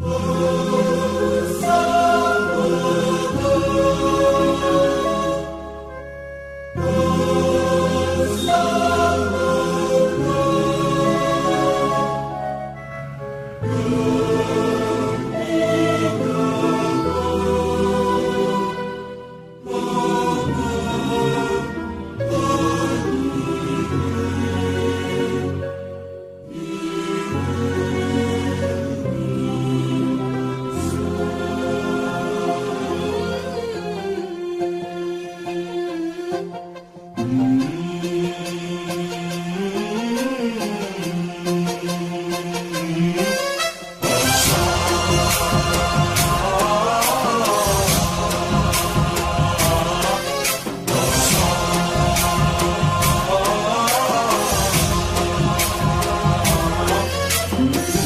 Música Thank you.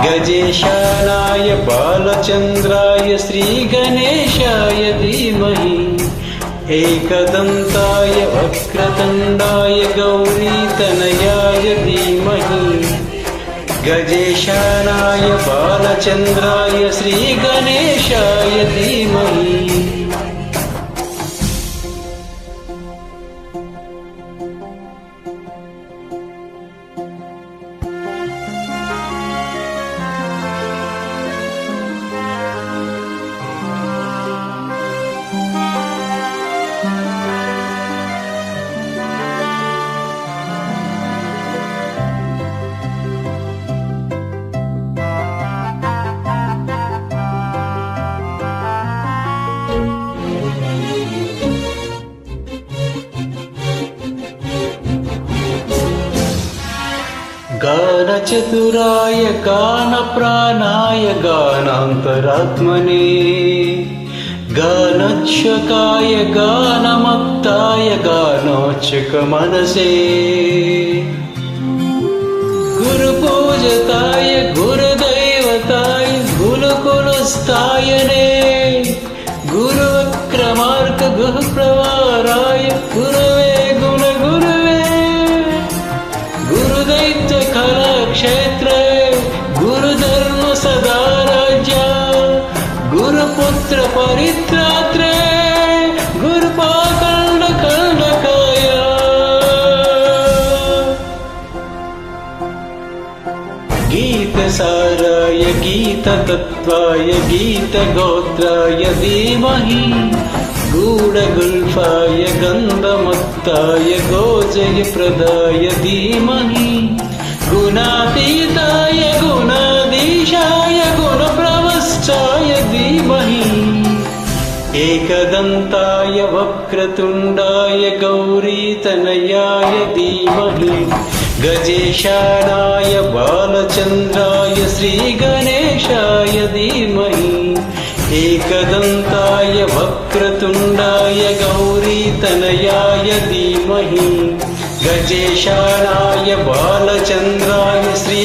गजेशानाय बालचन्द्राय श्रीगणेशाय धीमहि एकदन्ताय वक्रतुण्डाय गौरीतनयाय धीमहि गजेशानाय बालचन्द्राय श्रीगणेशाय धीमहि गानचतुराय गानप्राणाय गानान्तरात्मने गानच्छकाय गानमत्ताय गानोच्छकमनसे गुरुपूजताय गुरुदैवताय गुरुकुलस्थायने गुरुवक्रमार्क गुरुप्रवाराय गुरवे कलाक्षेत्रे गुरुधर्म सदा राज्य गुरुपुत्र परित्रात्रे गुरुपाकण्ड कण्डकाय गीतसाराय गीततत्त्वाय गीतगोत्राय धीमहि गूढगुल्फाय गन्धमत्ताय गोजयप्रदाय धीमहि गुणातीताय गुणाधीशाय गुणप्रवष्टाय धीमहि एकदन्ताय वक्रतुण्डाय गौरीतनयाय धीमहि गजेशानाय बालचन्द्राय श्रीगणेशाय धीमहि एकदन्ताय वक्रतुण्डाय गौरीतनयाय धीमहि गजेशानाय बालचन्द्राय श्री